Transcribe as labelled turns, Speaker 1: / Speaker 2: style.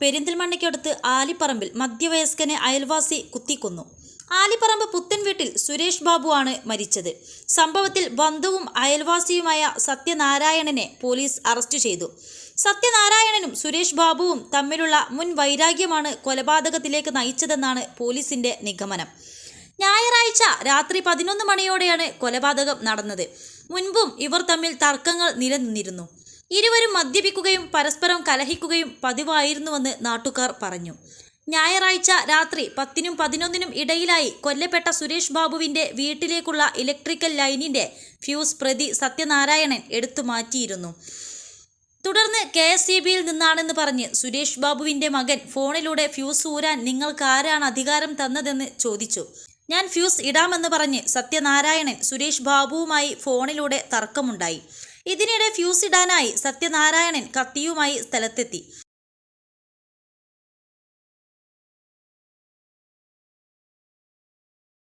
Speaker 1: പെരിന്തൽമണ്ണയ്ക്കടുത്ത് ആലിപ്പറമ്പിൽ മധ്യവയസ്കനെ അയൽവാസി കുത്തിക്കൊന്നു. ആലിപ്പറമ്പ് പുത്തൻ വീട്ടിൽ സുരേഷ് ബാബു ആണ് മരിച്ചത്. സംഭവത്തിൽ ബന്ധുവും അയൽവാസിയുമായ സത്യനാരായണനെ പോലീസ് അറസ്റ്റ് ചെയ്തു. സത്യനാരായണനും സുരേഷ് ബാബുവും തമ്മിലുള്ള മുൻ വൈരാഗ്യമാണ് കൊലപാതകത്തിലേക്ക് നയിച്ചതെന്നാണ് പോലീസിന്റെ നിഗമനം. ഞായറാഴ്ച രാത്രി പതിനൊന്ന് മണിയോടെയാണ് കൊലപാതകം നടന്നത്. മുൻപും ഇവർ തമ്മിൽ തർക്കങ്ങൾ നിലനിന്നിരുന്നു. ഇരുവരും മദ്യപിക്കുകയും പരസ്പരം കലഹിക്കുകയും പതിവായിരുന്നുവെന്ന് നാട്ടുകാർ പറഞ്ഞു. ഞായറാഴ്ച രാത്രി പത്തിനും പതിനൊന്നിനും ഇടയിലായി കൊല്ലപ്പെട്ട സുരേഷ് ബാബുവിന്റെ വീട്ടിലേക്കുള്ള ഇലക്ട്രിക്കൽ ലൈനിന്റെ ഫ്യൂസ് പ്രതി സത്യനാരായണൻ എടുത്തു മാറ്റിയിരുന്നു. തുടർന്ന് കെ എസ് സി ബിയിൽ നിന്നാണെന്ന് പറഞ്ഞ് സുരേഷ് ബാബുവിന്റെ മകൻ ഫോണിലൂടെ ഫ്യൂസ് ഊരാൻ നിങ്ങൾക്ക് ആരാണ് അധികാരം തന്നതെന്ന് ചോദിച്ചു. ഞാൻ ഫ്യൂസ് ഇടാമെന്ന് പറഞ്ഞ് സത്യനാരായണൻ സുരേഷ് ബാബുവുമായി ഫോണിലൂടെ തർക്കമുണ്ടായി. ഇതിനിടെ ഫ്യൂസ് ഇടാനായി സത്യനാരായണൻ കത്തിയുമായി സ്ഥലത്തെത്തി